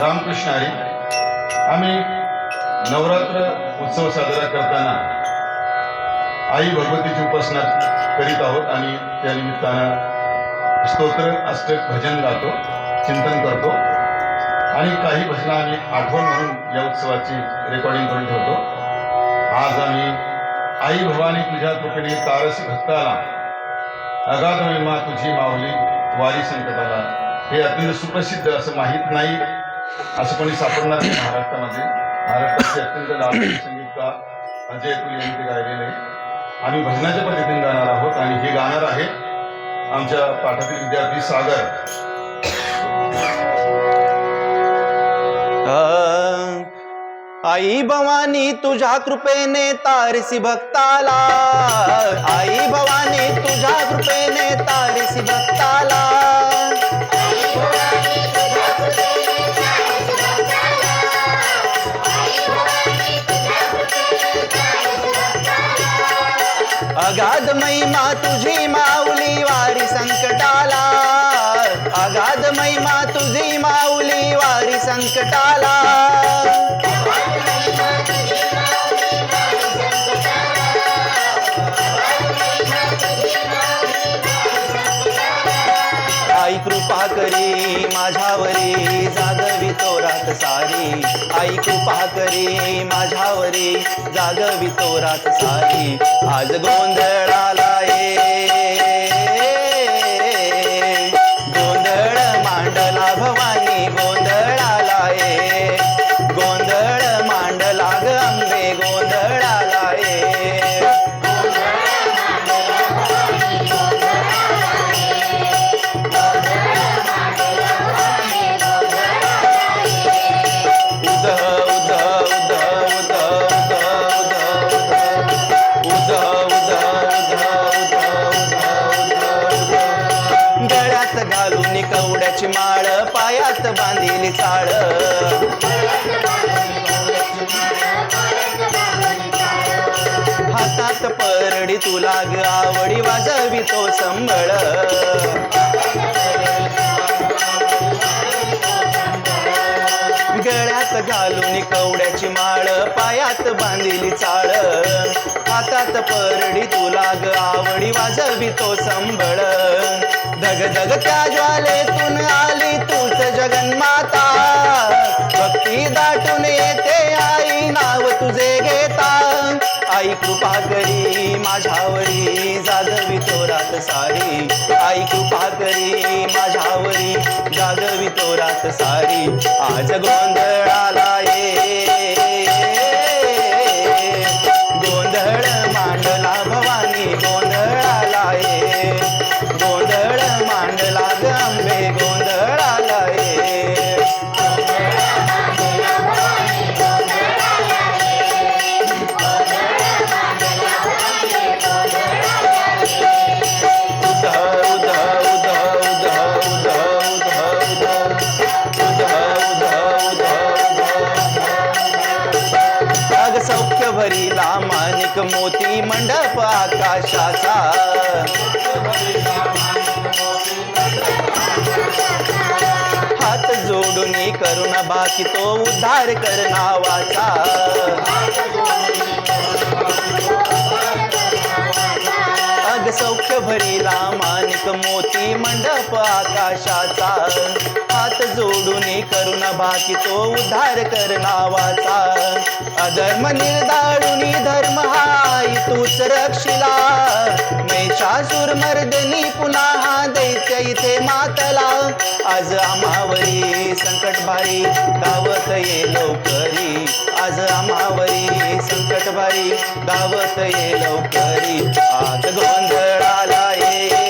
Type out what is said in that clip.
रामकृष्ण हरी आम्ही नवरात्र उत्सव साजरा करताना आई भगवतीची उपासना करीत आहोत आणि त्या निमित्तानं स्तोत्र अष्टक भजन गातो चिंतन करतो. आणि काही भजनं आम्ही आठवण म्हणून या उत्सवाची रेकॉर्डिंग करून ठेवतो. आज आम्ही आई भवानी तुझ्या कृपेने तारसी भक्ताला अगाध विमा तुझी माऊली वारी संकटाला. हे अत्यंत सुप्रसिद्ध असं माहीत नाही असं कोणी सापडणार नाही महाराष्ट्रामध्ये. महाराष्ट्राचे अत्यंत लाभलेले संगीतकार अजय तुल यांनी ते गायलेले. आहे. आम्ही भजनाच्या पद्धतीने गाणार आहोत आणि हे गाणार आहे आमच्या पाठातील विद्यार्थी सागर. आई भवानी तुझ्या कृपेने तारसी भक्ताला. आई भवानी तुझ्या कृपेने तारसी भक्ताला. अगाध महिमा तुझी माऊली वारी संकटाला. अगाध महिमा तुझी माऊली वारी संकटाला. आई कृपा करी माझ्यावरी जागवी सारी. आई कृपा करी माझ्यावरी. जागवितो रात सारी. आज गोंधळाला चाळ हातात परडी तुला ग आवडी वाजवी तो संबळ गळ्यात घालून कवड्याची माळ पायात बांधिली चाळ. हातात परडी तुला ग आवडी वाजवी तो संबळ धग धग त्या ज्वालेतून आली तूच जगन्माता. भक्ती दाटून येते आई नाव तुझे घेता. आई कृपा करी माझ्यावरी जागवी तोरात सारी. आई कृपा करी माझ्यावरी जागवी तोरात सारी. आज गोंद मोती मंडप आकाशाचा. हात जोडून करून बाकी तो उद्धार कर नावाचा. अग सौख्य भरीला माणिक मोती मंडप आकाशाचा. हात जोडून करून बाकी तो उद्धार कर नावाचा. अधर्म निर्दाळून धर्म हा तूच रक्षिला मर्दनी पुन्हा हा दैत्य इथे मातला. आज आम्हावरी संकट भारी गावत ये लवकरी. आज आम्हावरी संकट भारी गावत ये लवकरी. आज गोंधळाला ये.